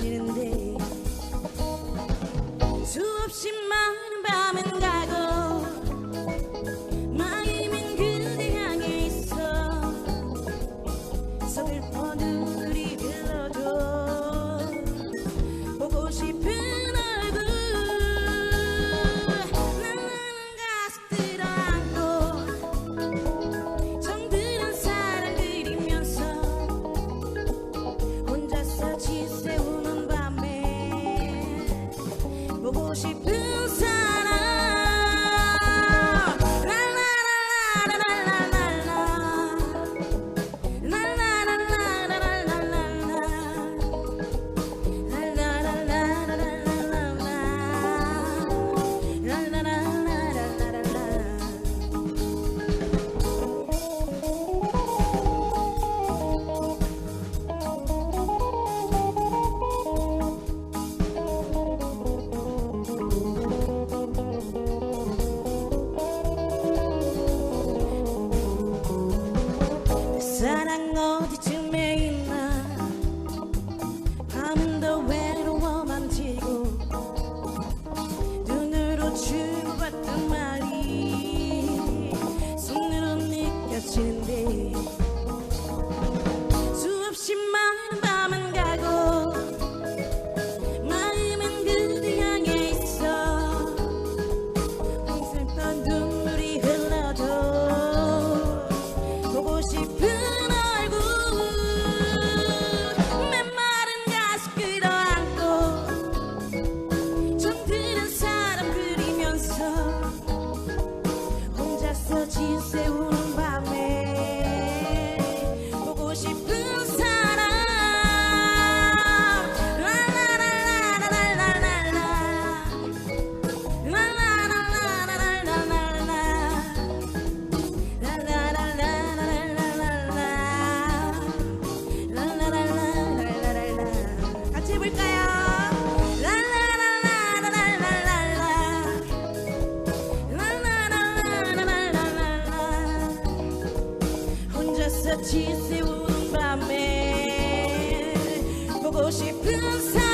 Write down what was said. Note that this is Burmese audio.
şirin to 사랑 너 essa disse o pra mim. Vou gostar